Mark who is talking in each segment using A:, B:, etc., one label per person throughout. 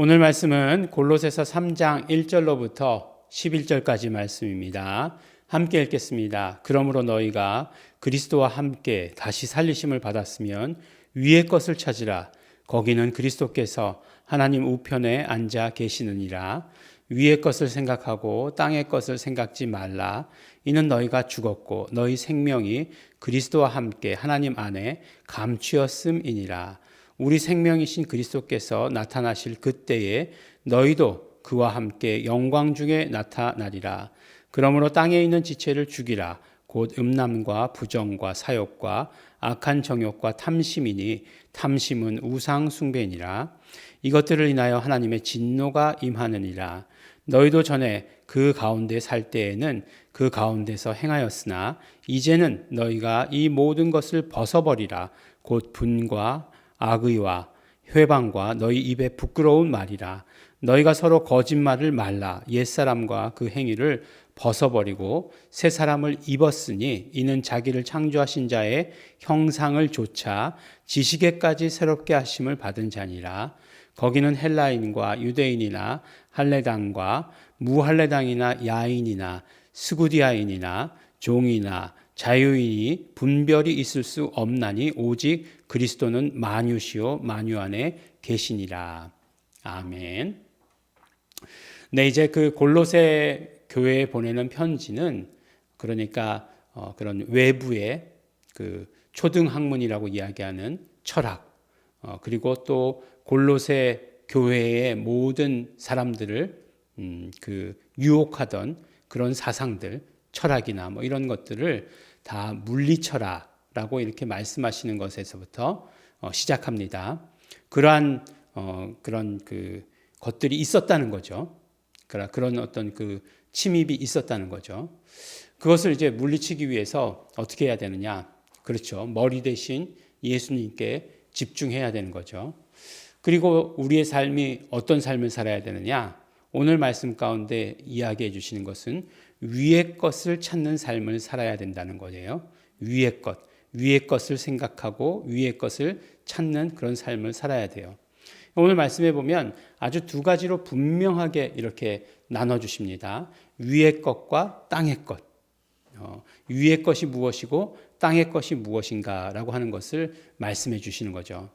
A: 오늘 말씀은 골로새서 3장 1절로부터 11절까지 말씀입니다. 함께 읽겠습니다. 그러므로 너희가 그리스도와 함께 다시 살리심을 받았으면 위의 것을 찾으라. 거기는 그리스도께서 하나님 우편에 앉아 계시느니라. 위의 것을 생각하고 땅의 것을 생각지 말라. 이는 너희가 죽었고 너희 생명이 그리스도와 함께 하나님 안에 감추었음이니라. 우리 생명이신 그리스도께서 나타나실 그때에 너희도 그와 함께 영광 중에 나타나리라. 그러므로 땅에 있는 지체를 죽이라. 곧 음란과 부정과 사욕과 악한 정욕과 탐심이니 탐심은 우상 숭배니라. 이것들을 인하여 하나님의 진노가 임하느니라. 너희도 전에 그 가운데 살 때에는 그 가운데서 행하였으나 이제는 너희가 이 모든 것을 벗어버리라. 곧 분과 악의와 회방과 너희 입에 부끄러운 말이라. 너희가 서로 거짓말을 말라. 옛사람과 그 행위를 벗어버리고 새 사람을 입었으니 이는 자기를 창조하신 자의 형상을 조차 지식에까지 새롭게 하심을 받은 자니라. 거기는 헬라인과 유대인이나 할레당과 무할레당이나 야인이나 스구디아인이나 종이나 자유인이 분별이 있을 수 없나니 오직 그리스도는 만유시요 만유 안에 계시니라. 아멘. 네, 이제 그 골로새 교회에 보내는 편지는 그러니까 어, 그런 외부의 그 초등 학문이라고 이야기하는 철학 어, 그리고 또 골로새 교회의 모든 사람들을 음, 그 유혹하던 그런 사상들 철학이나 뭐 이런 것들을 다 물리쳐라라고 이렇게 말씀하시는 것에서부터 어, 시작합니다. 그러한 어, 그런 그 것들이 있었다는 거죠. 그러니까 그런 어떤 그 침입이 있었다는 거죠. 그것을 이제 물리치기 위해서 어떻게 해야 되느냐? 그렇죠. 머리 대신 예수님께 집중해야 되는 거죠. 그리고 우리의 삶이 어떤 삶을 살아야 되느냐? 오늘 말씀 가운데 이야기해 주시는 것은 위의 것을 찾는 삶을 살아야 된다는 거예요. 위의 것, 위의 것을 생각하고 위의 것을 찾는 그런 삶을 살아야 돼요. 오늘 말씀해 보면 아주 두 가지로 분명하게 이렇게 나눠 주십니다. 위의 것과 땅의 것. 어, 위의 것이 무엇이고 땅의 것이 무엇인가라고 하는 것을 말씀해 주시는 거죠.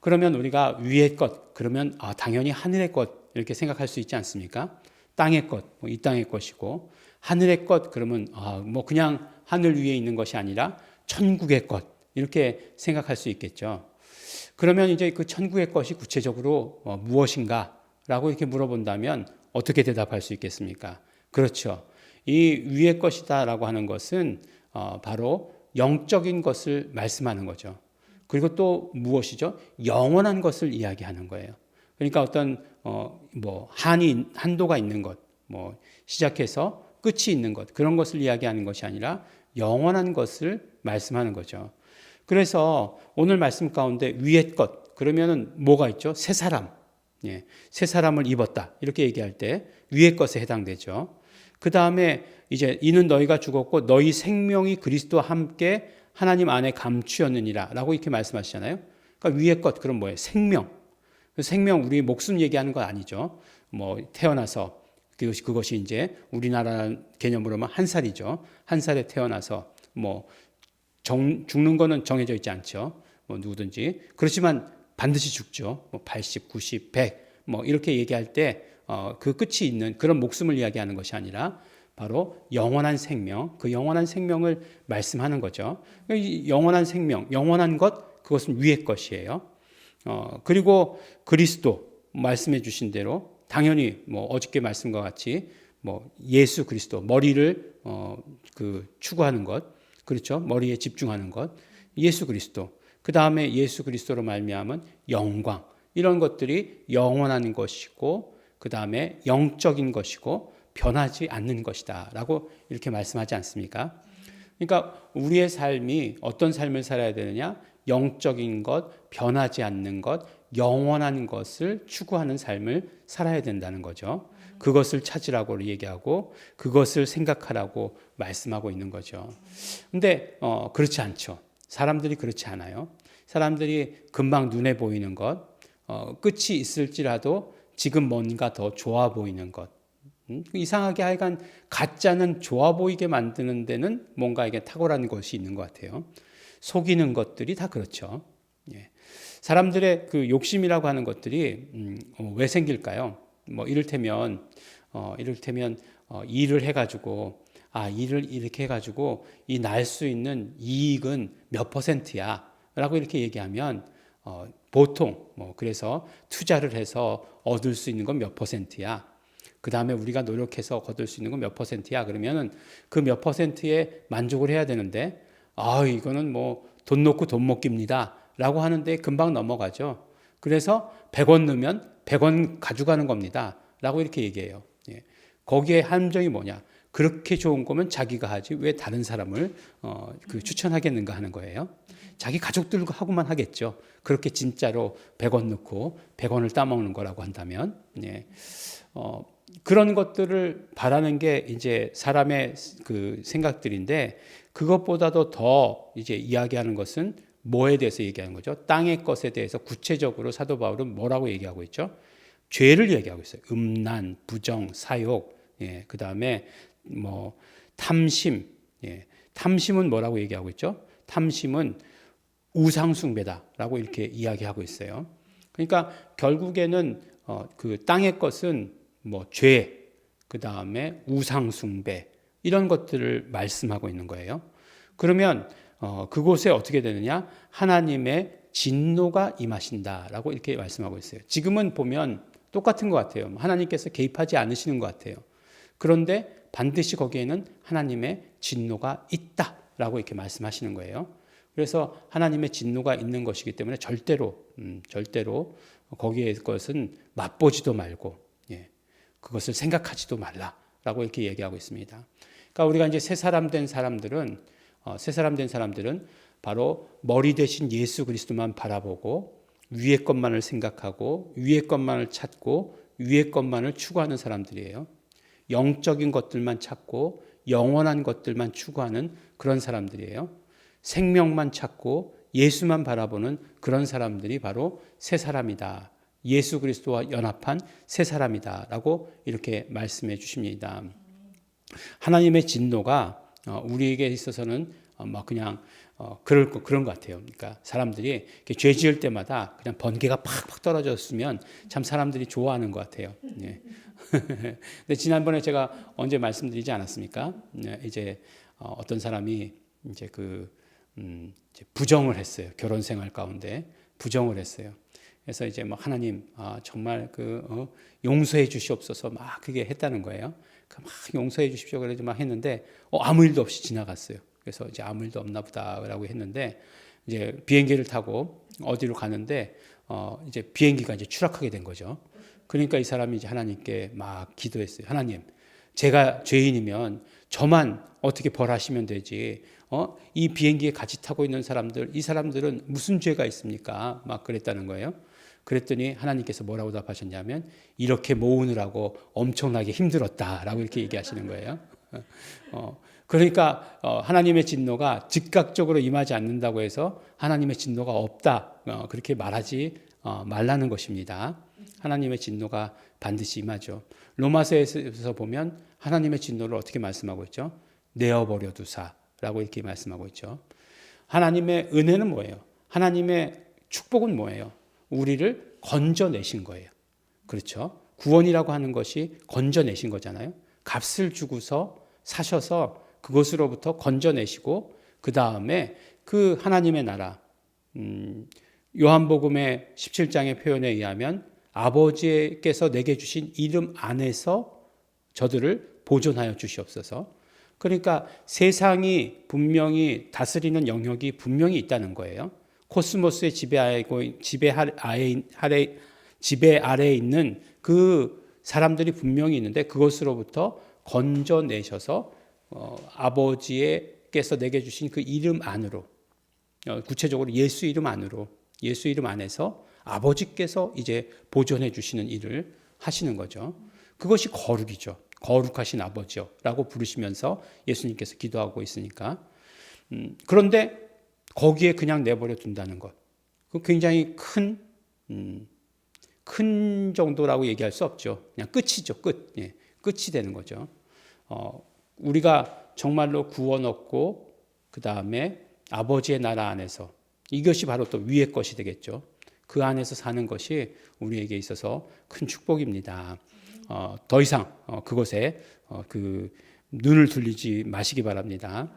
A: 그러면 우리가 위의 것, 그러면 아, 당연히 하늘의 것 이렇게 생각할 수 있지 않습니까? 땅의 것, 뭐 이 땅의 것이고 하늘의 것 그러면 아, 뭐 그냥 하늘 위에 있는 것이 아니라 천국의 것 이렇게 생각할 수 있겠죠. 그러면 이제 그 천국의 것이 구체적으로 어, 무엇인가라고 이렇게 물어본다면 어떻게 대답할 수 있겠습니까? 그렇죠. 이 위의 것이다라고 하는 것은 어, 바로 영적인 것을 말씀하는 거죠. 그리고 또 무엇이죠? 영원한 것을 이야기하는 거예요. 그러니까 어떤 어뭐 한이 한도가 있는 것, 뭐 시작해서 끝이 있는 것, 그런 것을 이야기하는 것이 아니라 영원한 것을 말씀하는 거죠. 그래서 오늘 말씀 가운데 위의 것, 그러면은 뭐가 있죠? 새 사람. 예, 새 사람을 입었다. 이렇게 얘기할 때 위의 것에 해당되죠. 그 다음에 이제 이는 너희가 죽었고 너희 생명이 그리스도와 함께 하나님 안에 감추었느니라 라고 이렇게 말씀하시잖아요. 그러니까 위의 것, 그럼 뭐예요? 생명. 그 생명, 우리 목숨 얘기하는 거 아니죠. 뭐 태어나서 그것이, 그것이 이제 우리나라 개념으로만 한 살이죠. 한 살에 태어나서 뭐 정, 죽는 거는 정해져 있지 않죠. 뭐 누구든지. 그렇지만 반드시 죽죠. 뭐 80, 90, 100. 뭐 이렇게 얘기할 때, 어, 그 끝이 있는 그런 목숨을 이야기하는 것이 아니라 바로 영원한 생명, 그 영원한 생명을 말씀하는 거죠. 이 영원한 생명, 영원한 것, 그것은 위의 것이에요. 어, 그리고 그리스도, 말씀해 주신 대로 당연히 뭐 어저께 말씀과 같이 뭐 예수 그리스도 머리를 어 그 추구하는 것 그렇죠 머리에 집중하는 것 예수 그리스도 그 다음에 예수 그리스도로 말미암은 영광 이런 것들이 영원한 것이고 그 다음에 영적인 것이고 변하지 않는 것이다라고 이렇게 말씀하지 않습니까? 그러니까 우리의 삶이 어떤 삶을 살아야 되느냐? 영적인 것, 변하지 않는 것, 영원한 것을 추구하는 삶을 살아야 된다는 거죠. 그것을 찾으라고 얘기하고 그것을 생각하라고 말씀하고 있는 거죠. 근데 어, 그렇지 않죠. 사람들이 그렇지 않아요. 사람들이 금방 눈에 보이는 것, 어, 끝이 있을지라도 지금 뭔가 더 좋아 보이는 것. 음, 이상하게 하여간 가짜는 좋아 보이게 만드는 데는 뭔가 이게 탁월한 것이 있는 것 같아요. 속이는 것들이 다 그렇죠. 예. 사람들의 그 욕심이라고 하는 것들이 음, 어, 왜 생길까요? 뭐 이를테면 어, 이를테면 어, 일을 해가지고 아 일을 이렇게 해가지고 이 날 수 있는 이익은 몇 퍼센트야라고 이렇게 얘기하면 어, 보통 뭐 그래서 투자를 해서 얻을 수 있는 건 몇 퍼센트야. 그 다음에 우리가 노력해서 거둘 수 있는 건 몇 퍼센트야. 그러면은 그 몇 퍼센트에 만족을 해야 되는데 아 이거는 뭐 돈 놓고 돈 먹기입니다. 라고 하는데 금방 넘어가죠. 그래서 100원 넣으면 100원 가져가는 겁니다. 라고 이렇게 얘기해요. 예. 거기에 함정이 뭐냐? 그렇게 좋은 거면 자기가 하지 왜 다른 사람을 어, 그 추천하겠는가 하는 거예요. 자기 가족들하고만 하겠죠. 그렇게 진짜로 100원 넣고 100원을 따먹는 거라고 한다면 예. 어, 그런 것들을 바라는 게 이제 사람의 그 생각들인데 그것보다도 더 이제 이야기하는 것은 뭐에 대해서 얘기하는 거죠? 땅의 것에 대해서 구체적으로 사도 바울은 뭐라고 얘기하고 있죠? 죄를 얘기하고 있어요. 음란, 부정, 사욕, 예, 그 다음에 뭐 탐심, 예, 탐심은 뭐라고 얘기하고 있죠? 탐심은 우상숭배다라고 이렇게 이야기하고 있어요. 그러니까 결국에는 어, 그 땅의 것은 뭐 죄, 그 다음에 우상숭배 이런 것들을 말씀하고 있는 거예요. 그러면 어, 그곳에 어떻게 되느냐? 하나님의 진노가 임하신다라고 이렇게 말씀하고 있어요. 지금은 보면 똑같은 것 같아요. 하나님께서 개입하지 않으시는 것 같아요. 그런데 반드시 거기에는 하나님의 진노가 있다라고 이렇게 말씀하시는 거예요. 그래서 하나님의 진노가 있는 것이기 때문에 절대로 음, 절대로 거기에 것은 맛보지도 말고 예, 그것을 생각하지도 말라라고 이렇게 얘기하고 있습니다. 그러니까 우리가 이제 새 사람 된 사람들은 어, 새 사람 된 사람들은 바로 머리 대신 예수 그리스도만 바라보고 위의 것만을 생각하고 위의 것만을 찾고 위의 것만을 추구하는 사람들이에요. 영적인 것들만 찾고 영원한 것들만 추구하는 그런 사람들이에요. 생명만 찾고 예수만 바라보는 그런 사람들이 바로 새 사람이다. 예수 그리스도와 연합한 새 사람이다라고 이렇게 말씀해 주십니다. 하나님의 진노가 어, 우리에게 있어서는 막뭐 그냥 어, 그럴 거, 그런 것 같아요. 그러니까 사람들이 죄 지을 때마다 그냥 번개가 팍팍 떨어졌으면 참 사람들이 좋아하는 것 같아요. 예. 근데 지난번에 제가 언제 말씀드리지 않았습니까? 네, 이제 어, 어떤 사람이 이제 그 음, 이제 부정을 했어요. 결혼 생활 가운데 부정을 했어요. 그래서 이제 뭐 하나님 아, 정말 그 어, 용서해 주시옵소서 막 그게 했다는 거예요. 막 용서해 주십시오 그래서 막 했는데 어, 아무 일도 없이 지나갔어요. 그래서 이제 아무 일도 없나 보다라고 했는데 이제 비행기를 타고 어디로 가는데 어, 이제 비행기가 이제 추락하게 된 거죠. 그러니까 이 사람이 이제 하나님께 막 기도했어요. 하나님, 제가 죄인이면 저만 어떻게 벌하시면 되지. 어? 이 비행기에 같이 타고 있는 사람들, 이 사람들은 무슨 죄가 있습니까? 막 그랬다는 거예요. 그랬더니 하나님께서 뭐라고 답하셨냐면 이렇게 모으느라고 엄청나게 힘들었다라고 이렇게 얘기하시는 거예요. 어, 그러니까 어, 하나님의 진노가 즉각적으로 임하지 않는다고 해서 하나님의 진노가 없다 어, 그렇게 말하지 어, 말라는 것입니다. 하나님의 진노가 반드시 임하죠. 로마서에서 보면 하나님의 진노를 어떻게 말씀하고 있죠? 내어버려 두사라고 이렇게 말씀하고 있죠. 하나님의 은혜는 뭐예요? 하나님의 축복은 뭐예요? 우리를 건져내신 거예요. 그렇죠? 구원이라고 하는 것이 건져내신 거잖아요. 값을 주고서 사셔서 그것으로부터 건져내시고 그 다음에 그 하나님의 나라 음, 요한복음의 17장의 표현에 의하면 아버지께서 내게 주신 이름 안에서 저들을 보존하여 주시옵소서. 그러니까 세상이 분명히 다스리는 영역이 분명히 있다는 거예요. 코스모스의 지배 아래 지배 아래 지배 아래에 있는 그 사람들이 분명히 있는데 그것으로부터 건져내셔서 어, 아버지께서 내게 주신 그 이름 안으로 어, 구체적으로 예수 이름 안으로 예수 이름 안에서 아버지께서 이제 보존해 주시는 일을 하시는 거죠. 그것이 거룩이죠. 거룩하신 아버지요라고 부르시면서 예수님께서 기도하고 있으니까. 음, 그런데 거기에 그냥 내버려 둔다는 것. 그 굉장히 큰, 음, 큰 정도라고 얘기할 수 없죠. 그냥 끝이죠. 끝. 예, 끝이 되는 거죠. 어, 우리가 정말로 구원 얻고 그 다음에 아버지의 나라 안에서 이것이 바로 또 위의 것이 되겠죠. 그 안에서 사는 것이 우리에게 있어서 큰 축복입니다. 어, 더 이상 어, 그것에 어, 그 눈을 돌리지 마시기 바랍니다.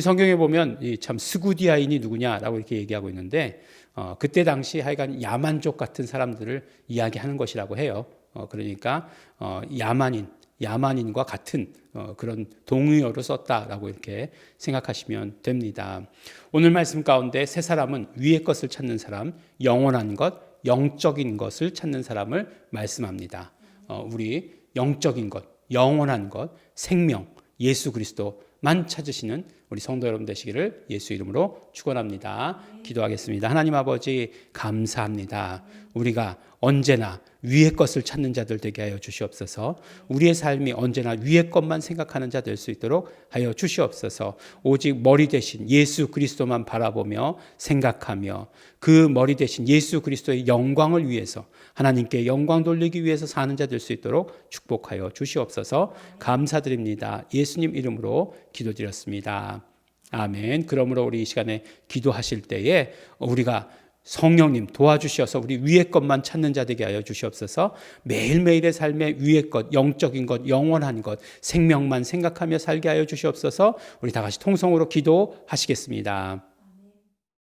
A: 성경에 보면 이참 스구디아인이 누구냐라고 이렇게 얘기하고 있는데 어, 그때 당시 하여간 야만족 같은 사람들을 이야기하는 것이라고 해요. 어, 그러니까 어, 야만인, 야만인과 같은 어, 그런 동의어로 썼다라고 이렇게 생각하시면 됩니다. 오늘 말씀 가운데 세 사람은 위의 것을 찾는 사람, 영원한 것, 영적인 것을 찾는 사람을 말씀합니다. 어, 우리 영적인 것, 영원한 것, 생명, 예수 그리스도만 찾으시는 우리 성도 여러분 되시기를 예수 이름으로 축원합니다. 기도하겠습니다. 하나님 아버지 감사합니다. 우리가 언제나 위의 것을 찾는 자들 되게 하여 주시옵소서. 우리의 삶이 언제나 위의 것만 생각하는 자 될 수 있도록 하여 주시옵소서. 오직 머리 대신 예수 그리스도만 바라보며 생각하며 그 머리 대신 예수 그리스도의 영광을 위해서 하나님께 영광 돌리기 위해서 사는 자 될 수 있도록 축복하여 주시옵소서. 감사드립니다. 예수님 이름으로 기도드렸습니다. 아멘. 그러므로 우리 이 시간에 기도하실 때에 우리가 성령님 도와주셔서 우리 위의 것만 찾는 자 되게 하여 주시옵소서. 매일매일의 삶에 위의 것, 영적인 것, 영원한 것, 생명만 생각하며 살게 하여 주시옵소서. 우리 다 같이 통성으로 기도하시겠습니다.